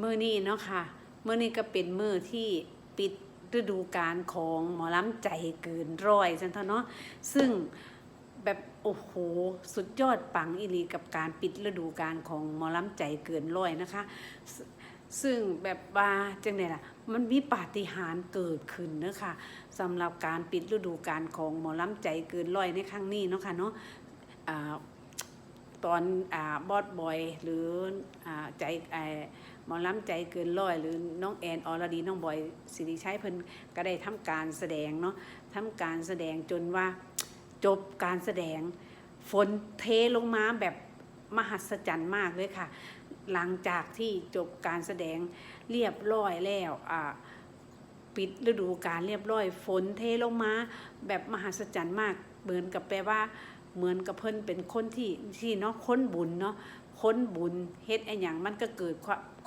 มือนี้เนาะค่ะมือนี้ก็เป็นมือที่ปิดฤดูกาลของหมอลำใจเกินร้อยจันทเนาะซึ่งแบบโอ้โหสุดยอดปังอีลีกับการปิดฤดูกาลของหมอลำใจเกินร้อยนะคะ ซึ่งแบบว่าจังไดล่ะมันมีปาฏิหาริย์เกิดขึ้นเนะค่ะสำหรับการปิดฤดูกาลของหมอลำใจเกินร้อยในครั้งนี้เนาะค่ะเนาะตอนอบอดบอยหรืออใจ หมอล้ำใจเกินร้อยหรือน้องแอนอรดีน้องบอยสิริชัยเพิ่นก็ได้ทำการแสดงเนาะทำการแสดงจนว่าจบการแสดง ฝนเทลงมาแบบมหัศจรรย์มากเลยค่ะ หลังจากที่จบการแสดงเรียบร้อยแล้วอ่าปิดฤดูกาลเรียบร้อยฝนเทลงมา แบบมหัศจรรย์มากเหมือนกับแปลว่า เหมือนกับเพิ่นเป็นคนที่ที่เนาะค้นบุญเนาะค้นบุญเฮ็ดไอ้หยังมันก็เกิด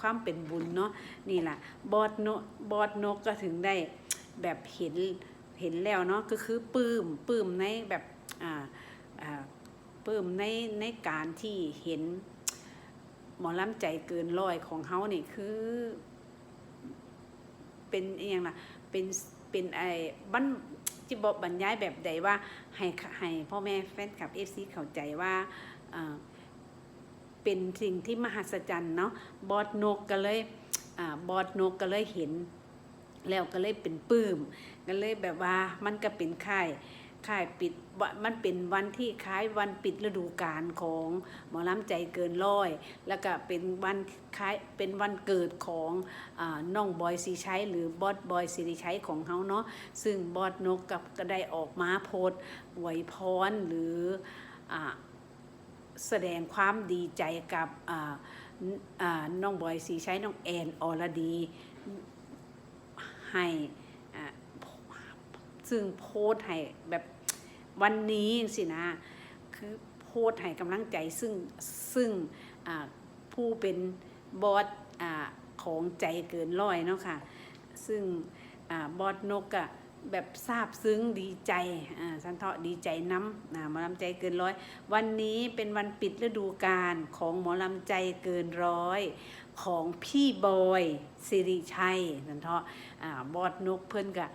ความเป็นบุญเนาะนี่แหละบอดนกบอดนกก็ถึงได้แบบเห็นเห็นแล้วเนาะก็คือปลื้มปลื้มในแบบอ่าอ่าปลื้มในในการที่เห็นหมอลำใจเกินร้อยของเฮาเนี่ยคือ เป็นอย่างล่ะเป็นเป็นไอ้บันจิบอกบรรยายแบบใดว่าให้ให้พ่อแม่แฟนคลับเอฟซีเข้าใจว่าอ่า เป็นสิ่งที่มหัศจรรย์เนาะบอดนกก็เลยอบอดนกก็เลยเห็น แล้วก็เลยเป็นปื้มก็เลยแบบว่ามันก็เป็นค่ายค่ายปิดมันเป็นวันที่คล้ายวันปิดฤดูกาลของหมอลำใจเกินร้อย แล้วก็เป็นวันคล้ายเป็นวันเกิดของอน้องบอยสีชัยหรือบอสบอยสิริชัยของเขาเนาะซึ่งบอดนกกับก็ได้ออกมาโพสต์อวยพรหรืออ แสดงความดีใจกับน้องบอยสีใช้น้องแอนอรดี ให้ซึ่งโพสให้แบบวันนี้สินะ คือโพสให้กำลังใจซึ่งซึ่งผู้เป็นบอสของใจเกินร้อยเนาะค่ะ ซึ่งอบอสนกอะ แบบซาบซึ้งดีใจอ่าสันเทาะดีใจน้ำอ่าหมอลำใจเกินร้อย วันนี้เป็นวันปิดฤดูกาลของหมอลำใจเกินร้อย ของพี่บอยสิริชัยสันเทาะอ่าบอสนกเพิ่อนก็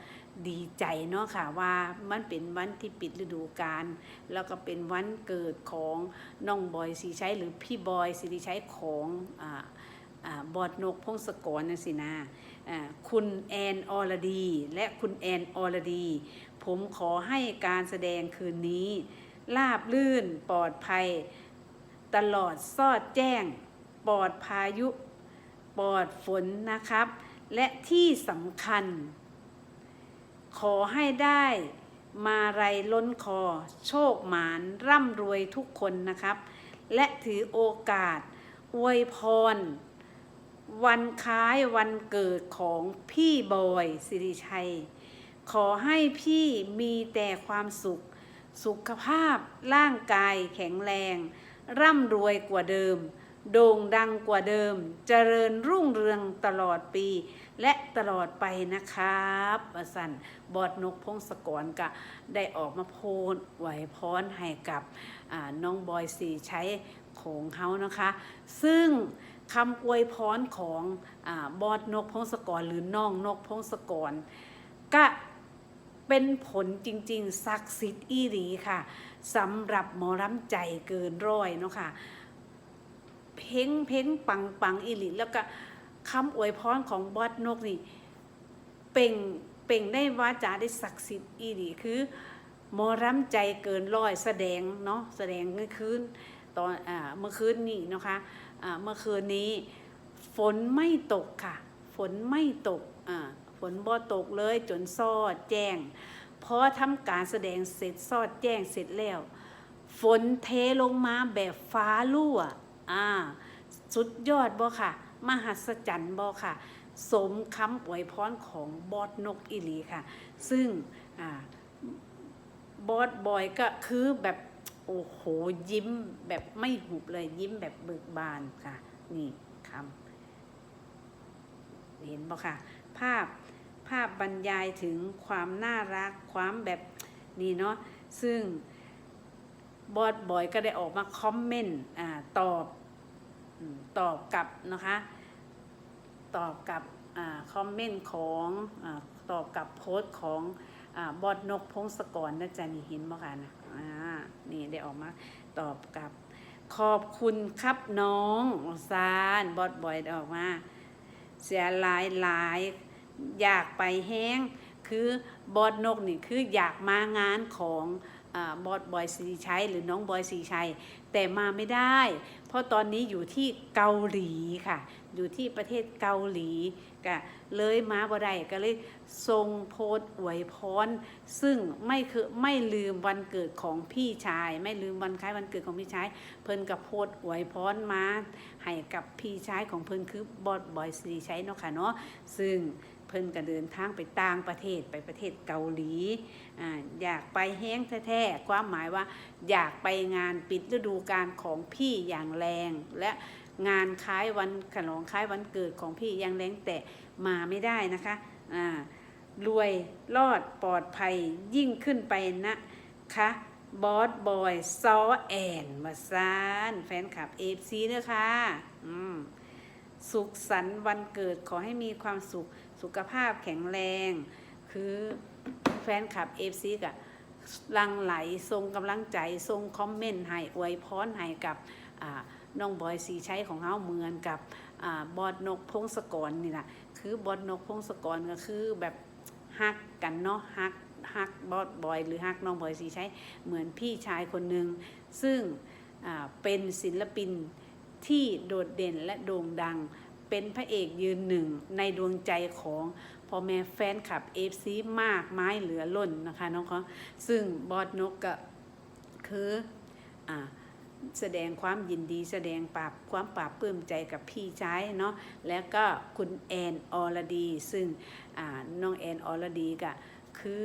ดีใจเนาะค่ะว่ามันเป็นวันที่ปิดฤดูกาลแล้วก็เป็นวันเกิดของน้องบอยสิริชัยหรือพี่บอยสิริชัยของอ่าอ่าบอดนกพงศกรนะสินะอ่า คุณแอนออรดี และคุณแอนอรดี ผมขอให้การแสดงคืนนี้ ลาบลื่นปลอดภัย ตลอดซอดแจ้ง ปลอดพายุ ปลอดฝนนะครับ และที่สำคัญ ขอให้ได้มาไรล้นคอ โชคหมานร่ำรวยทุกคนนะครับ และถือโอกาส อวยพร วันคล้ายวันเกิดของพี่บอยสิริชัย ขอให้พี่มีแต่ความสุข สุขภาพร่างกายแข็งแรง ร่ำรวยกว่าเดิม โด่งดังกว่าเดิม เจริญรุ่งเรืองตลอดปี และตลอดไปนะครับอสันบอดนกพงศกรก็ได้ออกมาโพสต์ไหวพรให้กับน้องบอยสีใช้ของเขานะคะ ซึ่ง คำอวยพรของอบอดนกพงศกรหรือน้องนกพงศกร ก็เป็นผลจริงๆศักดิ์สิทธิ์อีหลีค่ะสำหรับหมอรำใจเกินร้อยเนาะค่ะ เพ่งเพ่งปังปังอีหลีแล้วก็คำอวยพรของบอดนกนี่เป่งเป่งได้วาจาได้ศักดิ์สิทธิ์อีหลีคือหมอรำใจเกินร้อยแสดงเนาะแสดงเมื่อคืนตอนอเมื่อคืนนี้นะคะ เมื่อคืนนี้ฝนไม่ตกค่ะ ฝนไม่ตกฝนบ่ตกเลยจนซอดแจ้งพอทำการแสดงเสร็จซอดแจ้งเสร็จแล้ว ฝนเทลงมาแบบฟ้ารั่วอ่าสุดยอดบ่ค่ะ มหัศจรรย์บ่ค่ะ สมคำอวยพรของบอสนกอิลีค่ะ ซึ่งอบอสบอยก็คือแบบ โอ้โหยิ้มแบบไม่หุบเลยยิ้มแบบเบิกบานค่ะ นี่คำเห็นบ่ค่ะ ภาพภาพบรรยายถึงความน่ารักความแบบนี่เนาะซึ่งบอสบอยก็ได้ออกมาคอมเมนต์อ่าตอบตอบกลับนะคะ ตอบกับ คอมเมนต์ของอตอบกับโพสต์ของอบอดนกพงศกรนะจ๊ะนี่เห็นบ่คะนะอ่านี่ได้ออกมาตอบกับขอบคุณครับน้องซานบอดบอยออกมา เสียหลายหลายอยากไปแห้ง คือบอดนกนี่คืออยากมางานของอบอดบอยสีชัยหรือน้องบอยสีชัย แต่มาไม่ได้ เพราะตอนนี้อยู่ที่เกาหลีค่ะ อยู่ที่ประเทศเกาหลีก็เลยมาบ่ได้ก็เลยทรงโพสอวยพรซึ่งไม่คือไม่ลืมวันเกิดของพี่ชาย ไม่ลืมวันคล้ายวันเกิดของพี่ชาย เพิ่นกับโพสอวยพรมาให้กับพี่ชายของเพิ่นคือบอดบอยสีใชัยเนาะค่ะเนาะซึ่ง เพิ่นก็เดินทางไปต่างประเทศไปประเทศเกาหลีออยากไปแห้งแท้ๆความหมายว่า อยากไปงานปิดฤดูกาลของพี่อย่างแรง และงานคล้ายวันขนมคล้ายวันเกิดของพี่อย่างแรงแต่มาไม่ได้นะคะรวยรอดปลอดภัยยิ่งขึ้นไปนะคะบอสบอยซอแอนมาซานแฟนคลับเอฟซีเนอะค่ะสุขสันต์วันเกิดขอให้มีความสุข สุขภาพแข็งแรง คือแฟนคลับเอฟซีกับลังไหลทรงกำลังใจทรงคอมเมนต์ให้อวยพรให้กับน้องบอยสีใช้ของเฮาเหมือนกับอบอดนกพงศกรนี่แหละคือบอดนกพงศกรก็คือแบบฮักกันเนาะฮักฮักบอดบอย หรือฮักน้องบอยสีใช้เหมือนพี่ชายคนหนึ่งซึ่งเป็นศิลปินที่โดดเด่นและโด่งดัง เป็นพระเอกยืนหนึ่งในดวงใจของพ่อแม่แฟนคลับเอฟซีมากไม้เหลือล้นนะคะน้องเขาซึ่งบอดนกก็คืออ่าแสดงความยินดีแสดงปราบความปราบปลื้มใจกับพี่ชายเนาะแล้วก็คุณแอนออรดี ซึ่งน้องแอนอรดีก็คือ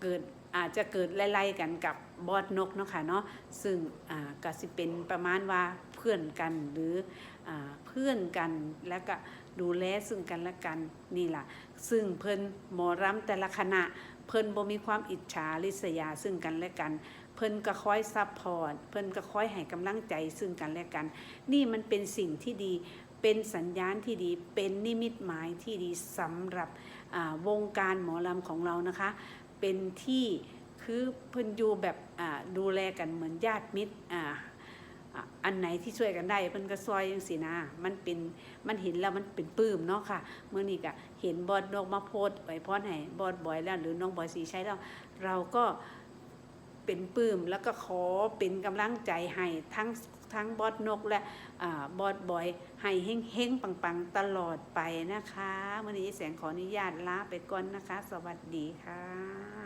เกิด อาจจะเกิดไล่ๆกันกับบอดนกเนาะค่ะเนาะซึ่งอ่าก็สิเป็นประมาณว่าเพื่อนกันหรืออ่าเพื่อนกันแล้วก็ดูแลซึ่งกันและกันนี่ล่ะ ซึ่งเพิ่นหมอรำแต่ละคณะ เพิ่นบ่มีความอิจฉาริษยาซึ่งกันและกัน เพิ่นก็คอยซัพพอร์ตเพิ่นก็คอยให้กำลังใจซึ่งกันและกัน นี่มันเป็นสิ่งที่ดีเป็นสัญญาณที่ดีเป็นนิมิตหมายที่ดีสำหรับวงการหมอลำของเรานะคะ เป็นที่คือเพิ่นอยู่แบบอ่าดูแลกันเหมือนญาติมิตรอ่าอันไหนที่ช่วยกันได้เพิ่นก็ซอยยังสีนะ มันเป็นมันเห็นแล้วมันเป็นปื้มเนาะค่ะเมื่อนี้ก็เห็นบอดนกมาโพดไว้พอไหนบอดบอยแล้วหรือน้องบอยสีใช้แล้ว เราก็ เป็นปื้ม แล้วก็ขอเป็นกำลังใจให้ทั้งทั้งบอดนกและอบอดบอยให้เฮงเฮงๆปังๆ ตลอดไปนะคะเมื่อนี้แสงขออนุญาตลาไปก่อนนะคะ สวัสดีค่ะ